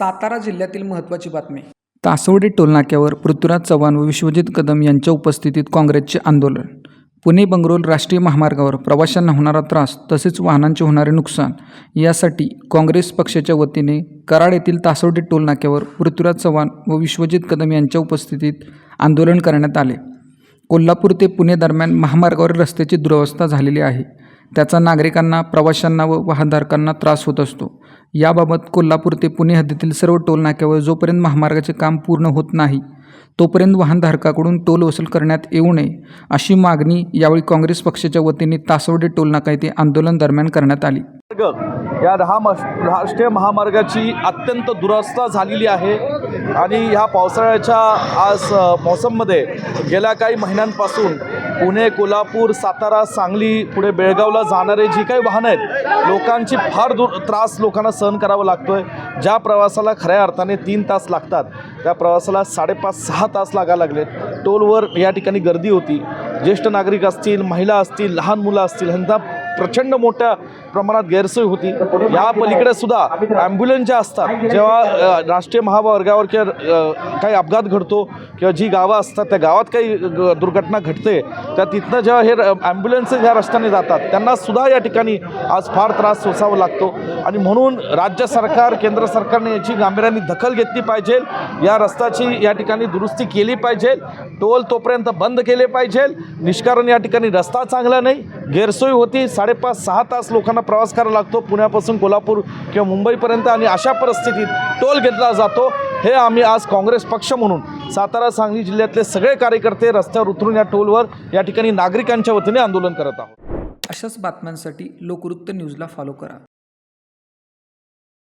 सातारा जिल्ह्यातील महत्त्वाची बातमी. तासवडे टोलनाक्यावर पृथ्वीराज चव्हाण व विश्वजित कदम यांच्या उपस्थितीत काँग्रेसचे आंदोलन. पुणे बंगरोल राष्ट्रीय महामार्गावर प्रवाशांना होणारा त्रास तसेच वाहनांचे होणारे नुकसान यासाठी काँग्रेस पक्षाच्या वतीने कराड येथील तासवडे टोलनाक्यावर पृथ्वीराज चव्हाण व विश्वजित कदम यांच्या उपस्थितीत आंदोलन करण्यात आले. कोल्हापूर ते पुणे दरम्यान महामार्गावर रस्त्याची दुरवस्था झालेली आहे. त्याचा नागरिकांना प्रवाशांना व वाहनधारकांना त्रास होत असतो. याबाबत कोल्हापूर ते पुणे हद्दीतील सर्व टोल नाक्यावर जोपर्यंत महामार्गाचे काम पूर्ण होत नाही तोपर्यंत वाहनधारकाकडून टोल वसूल करण्यात येऊ नये अशी मागणी यावेळी काँग्रेस पक्षाच्या वतीने तासवडे टोल नाका येथे आंदोलन दरम्यान करण्यात आली. या दहा राष्ट्रीय महामार्गाची अत्यंत दुरावस्था झालेली आहे आणि ह्या पावसाळ्याच्या आज मौसममध्ये गेल्या काही महिन्यांपासून पुणे कोल्हापूर सातारा सांगली पुढे बेळगावला जाणारे जी काही वाहनं आहेत लोकांची फार दूर त्रास लोकांना सहन करावा लागतो आहे ज्या प्रवासाला खऱ्या अर्थाने तीन तास लागतात त्या प्रवासाला साडेपाच सहा तास लागायला लागलेत. टोलवर या ठिकाणी गर्दी होती. ज्येष्ठ नागरिक असतील महिला असतील लहान मुलं असतील ह्यांना प्रचंड मोठ्या प्रमाणात गैरसोय होती. या पलीकडे सुद्धा ॲम्ब्युलन्स ज्या असतात. जेव्हा राष्ट्रीय महामार्गावर किंवा काही अपघात घडतो किंवा जी गावं असतात त्या गावात काही दुर्घटना घडते त्या तिथनं जेव्हा हे ॲम्ब्युलन्स ज्या रस्त्याने जातात त्यांना सुद्धा या ठिकाणी आज फार त्रास सोसावा लागतो. आणि म्हणून राज्य सरकार केंद्र सरकारने याची गांभीर्याने दखल घेतली पाहिजे. या रस्त्याची या ठिकाणी दुरुस्ती केली पाहिजे. टोल तोपर्यंत बंद केले पाहिजे. निष्कारण या ठिकाणी रस्ता चांगला नाही. गैरसोय होती. साडेपाच सहा तास लोकांना प्रवास करावा लागतो. पुण्यापासून कोल्हापूर किंवा मुंबईपर्यंत आणि अशा परिस्थितीत टोल घेतला जातो. हे आम्ही आज काँग्रेस पक्ष म्हणून सातारा सांगली जिल्ह्यातले सगळे कार्यकर्ते रस्त्यावर उतरून या टोलवर या ठिकाणी नागरिकांच्या वतीने आंदोलन करत आहोत. अशाच बातम्यांसाठी लोकवृत्त न्यूजला फॉलो करा.